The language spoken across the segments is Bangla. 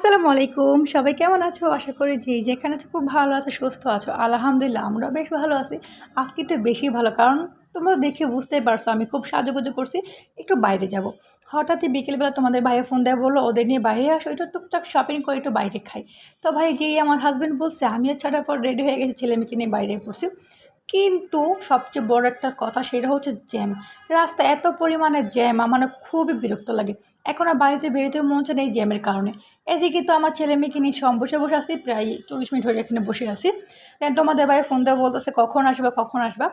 আসসালামু আলাইকুম। সবাই কেমন আছো? আশা করি যে যেখানে আছো খুব ভালো আছো, সুস্থ আছো। আলহামদুলিল্লাহ, আমরা বেশ ভালো আছি। আজকে একটু বেশি ভালো, কারণ তোমরা দেখে বুঝতেই পারছ, আমি খুব সাজুগুজু করছি। একটু বাইরে যাব। হঠাৎই বিকেলবেলা তোমাদের ভাইয়ে ফোন দেয় বলল, ওদের নিয়ে বাইরে আসো, একটু টুকটাক শপিং করে একটু বাইরে খাই। তো ভাই, যেই আমার হাজব্যান্ড বলছে, আমিও ছটার পর রেডি হয়ে গেছি ছেলে মেয়েকে নিয়ে বাইরে পড়ছি। কিন্তু সবচেয়ে বড় একটা কথা সেটা হচ্ছে জ্যাম। রাস্তা এত পরিমাণে জ্যাম, আমার খুবই বিরক্ত লাগে। এখন আর বাড়িতে বেরোতে মন হচ্ছে না এই জ্যামের কারণে। এদিকে তো আমার ছেলে মেয়েকে নিয়ে সব বসে বসে আছি, প্রায় চল্লিশ মিনিট হয়ে এখানে বসে আসি তোমাদের ভাই ফোন দেওয়া বলতেছে, কখন আসবা কখন আসবা?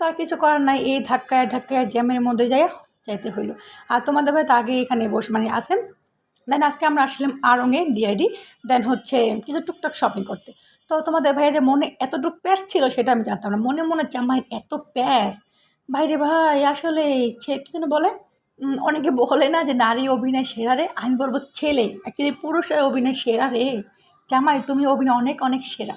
তার কিছু করার নাই, এই ধাক্কায় ধাক্কায় জ্যামের মধ্যে যাই যাইতে হইল। আর তোমাদের ভাই তো আগে এখানে বসে মানে আসেন দেন আজকে আমরা আসলাম আরঙে ডিআইডি দেন হচ্ছে কিছু টুকটাক শপিং করতে। তো তোমাদের ভাইয়া যে মনে এতটুকু প্যাস ছিল সেটা আমি জানতাম না। মনে মনে জামাই এত প্যাস ভাইরে ভাই, আসলে ছে কী যেন বলে? অনেকে বলে না যে নারী অভিনয় সেরা রে? আমি বলব ছেলে অ্যাকচুয়ালি পুরুষের অভিনয় সেরা রে। জামাই, তুমি অভিনয় অনেক অনেক সেরা।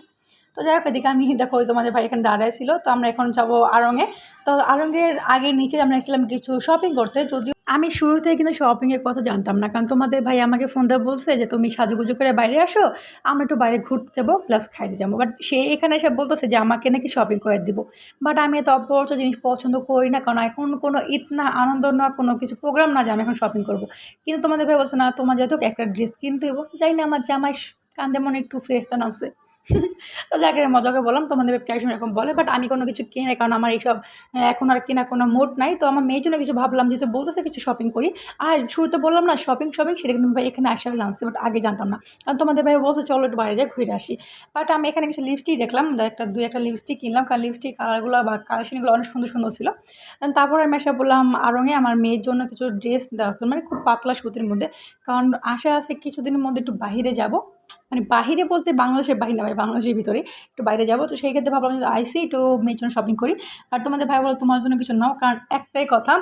তো যাই হোক, এদিকে আমি দেখো তোমাদের ভাই এখানে দাঁড়ায় ছিল, তো আমরা এখন যাব আরঙে। তো আরঙের আগে নিচে আমরা এসেছিলাম কিছু শপিং করতে, যদিও আমি শুরু থেকে কিন্তু শপিংয়ের কথা জানতাম না, কারণ তোমাদের ভাই আমাকে ফোন দিয়ে বলছে যে, তুমি সাজুগুজু করে বাইরে আসো, আমরা একটু বাইরে ঘুরতে যাব প্লাস খাইতে যাব। বাট সে এখানে এসে বলতেছে যে, আমাকে নাকি শপিং করে দিব। বাট আমি এত অপরচ জিনিস পছন্দ করি না, কারণ এখন কোনো ঈদ না, আনন্দ না, কোনো কিছু প্রোগ্রাম না যে, আমি এখন শপিং করব। কিন্তু তোমাদের ভাই বলছে, না, তোমার যেহেতু একটা ড্রেস কিনতে হব যাই না, আমার জামাই কান্দে মনে একটু ফেসটা নামছে। তো যাকে মজাকে বললাম, তোমাদের প্রায় এরকম বলে বাট আমি কোনো কিছু কিনে কারণ আমার এইসব এখন আর কেনা কোনো মুড নাই, তো আমার মেয়ের জন্য কিছু ভাবলাম, যেহেতু বলতেছে কিছু শপিং করি, আর শুরুতে বললাম না শপিং শপিং সেটা কিন্তু ভাই এখানে আসা জানছি বাট আগে জানতাম না। কারণ তোমাদের ভাই বলছে, চলো একটু বাইরে যাই, ঘুরে আসি। বাট আমি এখানে কিছু লিপস্টিক দেখলাম একটা, দুই একটা লিপস্টিক কিনলাম, কারণ লিপস্টিক কালারগুলো বা কালেকশনগুলো অনেক সুন্দর সুন্দর ছিল। তারপরে আমি এসে বললাম, আরঙে আমার মেয়ের জন্য কিছু ড্রেস দেওয়া মানে খুব পাতলা সুতির মধ্যে, কারণ আশা আছে কিছুদিনের মধ্যে একটু বাইরে যাব। মানে বাহিরে বলতে বাংলাদেশের বাইরে না, ভাই, বাংলাদেশের ভিতরে। একটু বাইরে যাব, তো সেই ক্ষেত্রে ভাবলাম আইসি, একটু মেয়ের জন্য শপিং করি। আর তোমাদের ভাই বলো, তোমার জন্য কিছু নাও, কারণ একটাই কথা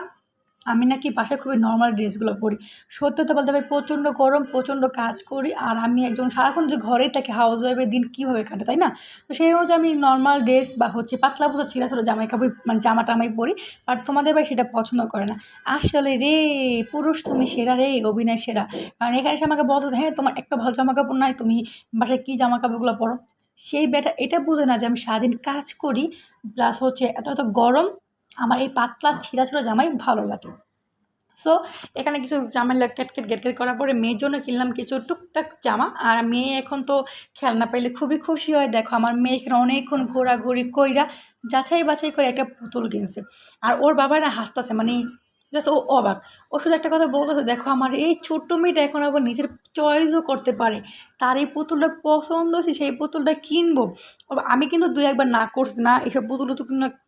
আমি নাকি বাসায় খুবই নর্মাল ড্রেসগুলো পরি। সত্যি তো বলতে ভাই, প্রচণ্ড গরম, প্রচণ্ড কাজ করি, আর আমি একজন সারাক্ষণ যে ঘরেই থাকি হাউস ওয়াইফের দিন কীভাবে কাটে, তাই না? তো সেই অনুযায়ী আমি নর্মাল ড্রেস বা হচ্ছে পাতলা পোতা ছিঁড়া ছোটো জামাই কাপড় মানে জামা টামাই পরি বাট তোমাদের ভাই সেটা পছন্দ করে না। আসলে রে, পুরুষ তুমি সেরা রে, অভিনয় সেরা। কারণ এখানে এসে আমাকে বলতে হ্যাঁ তোমার একটা ভালো জামা কাপড় নাই, তুমি বাসায় কী জামা কাপড়গুলো পরো? সেই বেটা এটা বুঝে না যে আমি সারাদিন কাজ করি প্লাস হচ্ছে এত এত গরম আমার এই পাতলা ছিঁড়া ছিঁড়া জামাই ভালো লাগে। সো এখানে কিছু জামা ক্যাটকেট গেটকেট করার পরে মেয়ের জন্য কিনলাম কিছু টুকটাক জামা। আর মেয়ে এখন তো খেলনা পাইলে খুবই খুশি হয়। দেখো, আমার মেয়ে এখানে অনেকক্ষণ ঘোরাঘুরি কইরা যাচাই বাছাই করে একটা পুতুল কিনছে। আর ওর বাবারা হাসতেছে মানে জাস্ট ও অবাক। ও শুধু একটা কথা বলতেছে, দেখো, আমার এই ছোট্ট মেয়েটা এখন আবার নিজের চয়েসও করতে পারে। তার এই পুতুলটা পছন্দ হয়েছে, সেই পুতুলটা কিনবো। আমি কিন্তু দুই একবার না করছি না এসব পুতুল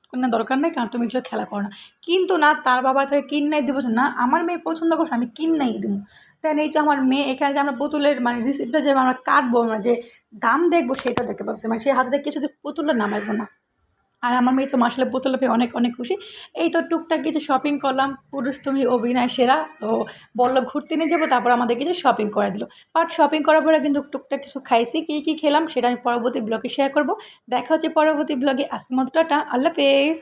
তো কেনার দরকার নেই, কারণ তুমি এগুলো খেলা করো না। কিন্তু না, তার বাবা থেকে কিনাই দেবো না, আমার মেয়ে পছন্দ করছে, আমি কিনাই দিব। দেন এই যে আমার মেয়ে, এখানে যে আমরা পুতুলের মানে রিসিপ্টটা যে আমরা কাটবো, আমরা যে দাম দেখব, সেটা দেখতে পাচ্ছি মানে সেই হাতে দেখে শুধু পুতুলটা নামাইবো না। আর আমার মেয়ে তো মাসলে বোতলে পেয়ে অনেক অনেক খুশি। এই তো টুকটাক কিছু শপিং করলাম, পুরুষ তুমি অভিনয় সেরা। তো বলল, ঘুরতে নিয়ে যাব তারপর আমাদের কিছু শপিং করে দিল। বাট শপিং করার পরে কিন্তু টুকটাক কিছু খাইছি, কী কী খেলাম, সেটা আমি পরবর্তী ব্লগে শেয়ার করব। দেখা হচ্ছে পরবর্তী ব্লগে আজকের মতো টাটা, আল্লাহ হাফেজ।